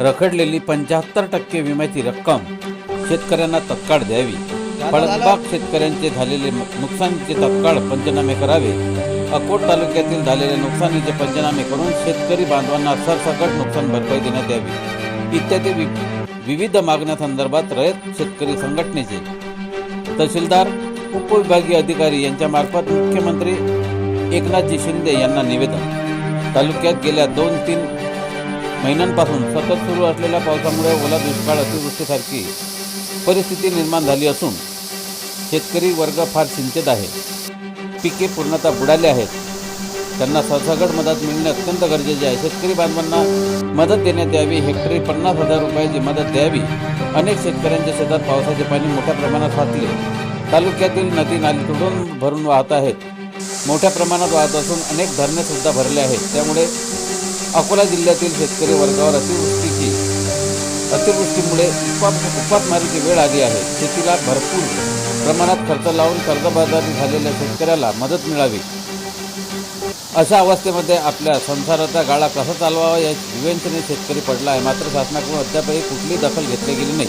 रखडलेली पंच्याहत्तर टक्के विम्याची रक्कम शेतकऱ्यांना तत्काळ द्यावी. फळबाग शेतकऱ्यांचे झालेले नुकसानीचे तत्काळ पंचनामे करावे. अकोट तालुक्यातील झालेल्या नुकसानीचे पंचनामे करून शेतकरी बांधवांना सरसकट नुकसान भरपाई देण्यात यावी. इत्यादी वि- विविध मागण्यासंदर्भात रयत शेतकरी संघटनेचे तहसीलदार उपविभागीय अधिकारी यांच्यामार्फत मुख्यमंत्री एकनाथजी शिंदे यांना निवेदन. तालुक्यात गेल्या दोन तीन महिन्यांपासून सतत सुरू असलेल्या पावसामुळे ओला दुष्काळ अतिवृष्टीसारखी परिस्थिती निर्माण झाली असून शेतकरी वर्ग फार चिंतेत आहे. पिके पूर्णतः बुडाले आहेत. त्यांना सरसकट मदत मिळणे अत्यंत गरजेचे आहे. शेतकरी बांधवांना मदत देण्यात यावी हेक्टरी पन्नास हजार रुपयाची मदत द्यावी. अनेक शेतकऱ्यांच्या शेतात पावसाचे पाणी मोठ्या प्रमाणात साचले. तालुक्यातील नदी नाली तुडून भरून वाहत आहेत. मोठ्या प्रमाणात वाहत असून अनेक धरणे सुद्धा भरले आहेत. त्यामुळे अकोला जिल्ह्यातील शेतकरी वर्गावर अतिवृष्टीची अतिवृष्टीमुळे उपात उपातमारीची वेळ आली आहे. शेतीला भरपूर प्रमाणात खर्च लावून कर्जबाजारी झालेल्या शेतकऱ्याला मदत मिळावी. अशा अवस्थेमध्ये आपल्या संसाराचा गाळा कसा चालवावा या विवेचने शेतकरी पडला आहे. मात्र शासनाकडून अद्यापही कुठली दखल घेतली गेली नाही.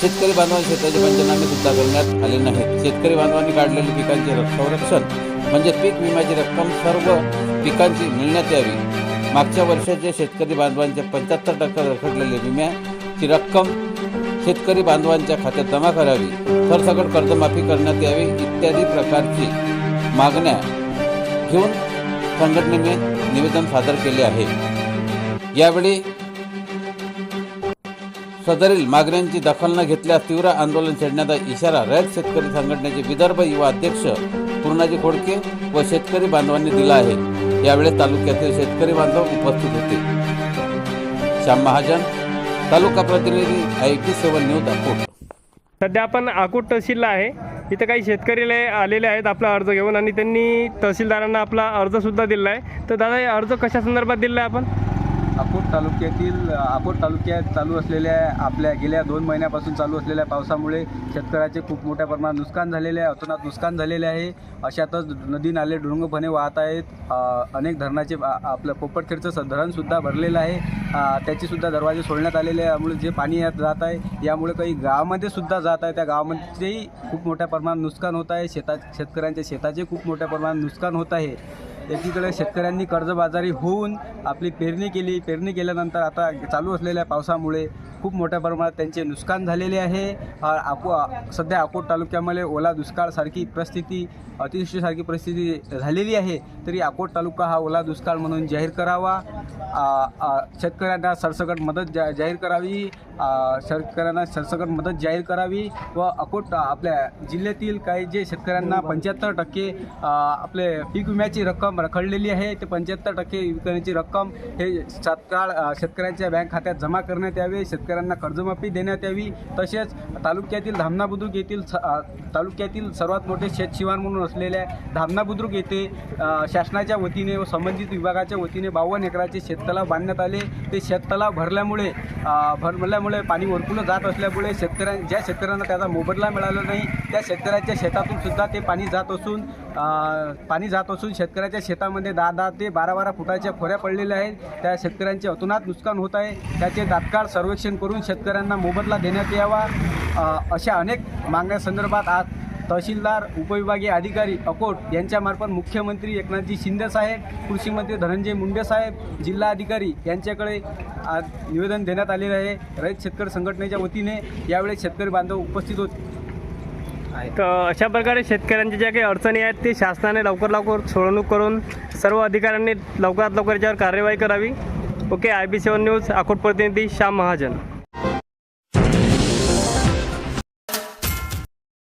शेतकरी बांधवांनी शेताचे पंचनामे सुद्धा करण्यात आले नाहीत. शेतकरी बांधवांनी काढलेली पिकांचे संरक्षण म्हणजे पीक विम्याची रक्कम सर्व पिकांची मिळण्यात यावी. मागच्या वर्षाचे शेतकरी बांधवांचे पंच्याहत्तर टक्के रखडलेले विम्याची रक्कम शेतकरी बांधवांच्या खात्यात जमा करावी. सरसकट कर्जमाफी करण्यात यावी इत्यादी प्रकारची मागण्या घेऊन संघटनेने निवेदन सादर केले आहे. यावेळी सदरील मागण्यांची दखल न घेतल्यास तीव्र आंदोलन छेडण्याचा इशारा रयत शेतकरी संघटनेचे विदर्भ युवा अध्यक्ष पूर्णाजी खोडके व शेतकरी बांधवांनी दिला आहे. यावेळेस तालुक्यातील शेतकरी बांधव उपस्थित होते. श्याम महाजन तालुका प्रतिनिधी I T seven news Akot. सध्या आपण आकूट तहसीलला आहे. इथं काही शेतकरी आलेले आहेत आपला अर्ज घेऊन आणि त्यांनी तहसीलदारांना आपला अर्जसुद्धा दिला आहे. तर दादा अर्ज कशा संदर्भात दिला आहे आपण? अकोट तालुक्यातील अकोट तालुक्यात चालू असलेल्या आपल्या गेल्या दोन महिन्यापासून चालू असलेल्या पावसामुळे शेतकऱ्याचे खूप मोठ्या प्रमाणात नुकसान झालेले आहे अतोनात नुकसान झालेले आहे. अशातच नदी नाले डुंगपणे वाहत आहेत. अनेक धरणाचे आपलं पोपटखेडचं धरणसुद्धा भरलेलं आहे. त्याचेसुद्धा दरवाजे सोडण्यात आलेले आहे. यामुळे जे पाणी यात जात आहे यामुळे काही गावामध्ये सुद्धा जात आहे. त्या गावामध्येही खूप मोठ्या प्रमाणात नुकसान होत आहे. शेता शेतकऱ्यांच्या शेताचे खूप मोठ्या प्रमाणात नुकसान होत आहे. एकीकडे शेतकऱ्यांनी कर्जबाजारी होऊन आपली पेरणी केली. पेरणी केल्यानंतर आता चालू असलेल्या पावसामुळे खूप मोठ्या प्रमाणात त्यांचे नुकसान झालेले आहे. आ- आको सध्या अकोट तालुक्यामध्ये ओला दुष्काळसारखी परिस्थिती अतिवृष्टीसारखी परिस्थिती झालेली आहे. तरी अकोट तालुका हा ओला दुष्काळ म्हणून जाहीर करावा. शेतकऱ्यांना सरसकट मदत जा जाहीर करावी. शेतकऱ्यांना सरसकट मदत जाहीर करावी व अकोट आपल्या जिल्ह्यातील काही जे शेतकऱ्यांना पंच्याहत्तर टक्के आपले पीक विम्याची रक्कम रखडलेली आहे. ते पंच्याहत्तर टक्के विकण्याची रक्कम हे तात्काळ शेतकऱ्यांच्या बँक खात्यात जमा करण्यात यावे. शेतकऱ्यांना कर्जमाफी देण्यात यावी. तसेच तालुक्यातील धामणा बुद्रुक येथील स- तालुक्यातील सर्वात मोठे शेतशिवार म्हणून असलेल्या धामणा बुद्रुक येथे शासनाच्या वतीने व संबंधित विभागाच्या वतीने बावन्न एकराचे शेततलाव बांधण्यात आले. ते शेततलाव भरल्यामुळे भरल्यामुळे पाणी वरपून जात असल्यामुळे शेतकऱ्यां ज्या शेतकऱ्यांना त्याचा मोबदला मिळाला नाही त्या शेतकऱ्याच्या शेतातून सुद्धा ते पाणी जात असून पाणी जात असून शेतकऱ्याच्या शेतामध्ये दहा दहा ते बारा बारा फुटाच्या खोऱ्या पडलेल्या आहेत. त्या शेतकऱ्यांचे अतुनात नुकसान होत आहे. त्याचे तात्काळ सर्वेक्षण करून शेतकऱ्यांना मोबदला देण्यात यावा. अशा अनेक मागण्यासंदर्भात आज तहसीलदार उपविभागीय अधिकारी अकोट यांच्यामार्फत मुख्यमंत्री एकनाथजी शिंदे साहेब कृषी मंत्री धनंजय मुंडे साहेब जिल्हा अधिकारी यांच्याकडे निवेदन देण्यात आलेले आहे. रयत शेतकरी संघटनेच्या वतीने यावेळी शेतकरी बांधव उपस्थित होते. तर अशा प्रकारे शेतकऱ्यांच्या ज्या काही अडचणी आहेत ते शासनाने लवकर लवकर सोडवणूक करून सर्व अधिकाऱ्यांनी लवकरात लवकर याच्यावर कार्यवाही करावी. Okay I B seven news Akot प्रतिनिधी श्याम महाजन.